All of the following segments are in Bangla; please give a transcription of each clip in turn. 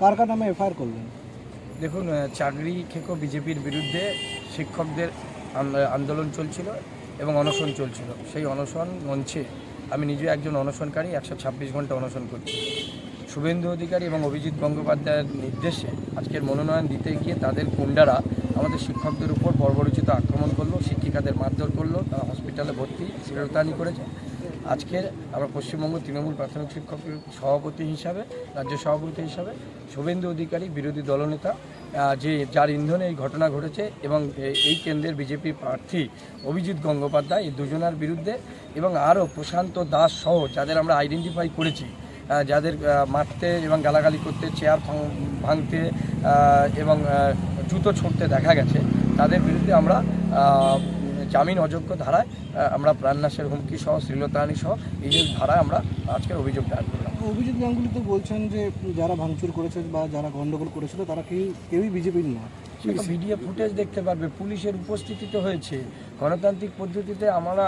কার কার নামে এফআইআর করলেন? দেখুন চাকরি খেকো বিজেপির বিরুদ্ধে শিক্ষকদের আন্দোলন চলছিল এবং অনশন চলছিল। সেই অনশন মঞ্চে আমি নিজে একজন অনশনকারী, একশো ছাব্বিশ ঘণ্টা অনশন করছি। শুভেন্দু অধিকারী এবং অভিজিৎ গঙ্গোপাধ্যায়ের নির্দেশে আজকের মনোনয়ন দিতে গিয়ে তাদের গুন্ডারা আমাদের শিক্ষকদের উপর বর্বরচিত আক্রমণ করল, শিক্ষিকাদের মারধর করল, তারা হসপিটালে ভর্তি শিরোতানি করেছে। আজকের আমরা পশ্চিমবঙ্গ তৃণমূল প্রাথমিক শিক্ষক সভাপতি হিসাবে, রাজ্য সভাপতি হিসাবে শুভেন্দু অধিকারী, বিরোধী দলনেতা যে যার ইন্ধনে এই ঘটনা ঘটেছে এবং এই কেন্দ্রের বিজেপি প্রার্থী অভিজিৎ গঙ্গোপাধ্যায়, এই দুজনার বিরুদ্ধে এবং আরও প্রশান্ত দাস সহ যাদের আমরা আইডেন্টিফাই করেছি যাদের মারতে এবং গালাগালি করতে চেয়ার ভাঙ- ভাঙতে এবং জুতো ছুটতে দেখা গেছে, তাদের বিরুদ্ধে আমরা জামিন অযোগ্য ধারায় আমরা প্রাণনাশের হুমকি সহ শ্লীলতাহানি সহ এই যে ধারায় আমরা আজকের অভিযোগ দায়ের করলাম। অভিজিৎ তো বলছেন যে যারা ভাঙচুর করেছে বা যারা গন্ডগোল করেছিল তারা কেউ কেউই বিজেপির নয়। সেটা ভিডিও ফুটেজ দেখতে পারবে পুলিশের উপস্থিতিতে হয়েছে। গণতান্ত্রিক পদ্ধতিতে আমরা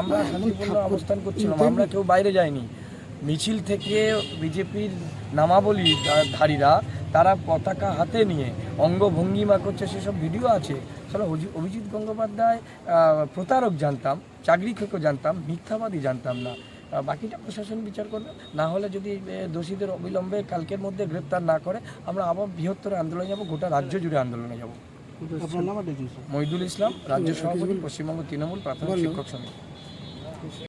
আমরা শান্তিপূর্ণ অবস্থান করছিলাম আমরা কেউ বাইরে যাইনি। মিছিল থেকে বিজেপির নামাবলী ধারীরা তারা পতাকা হাতে নিয়ে অঙ্গভঙ্গিমা করছে সেসব ভিডিও আছে। অজি- অভিজিৎ গঙ্গোপাধ্যায় প্রতারক জানতাম চাকরি খেকো জানতাম মিথ্যাবাদী জানতাম না। বাকিটা প্রশাসন বিচার করবে। না হলে যদি দোষীদের অবিলম্বে কালকের মধ্যে গ্রেপ্তার না করে আমরা আবার বৃহত্তর আন্দোলনে যাব গোটা রাজ্য জুড়ে আন্দোলনে যাব। মহিদুল ইসলাম রাজ্য সভাপতি পশ্চিমবঙ্গ তৃণমূল প্রাথমিক শিক্ষক সমিতি।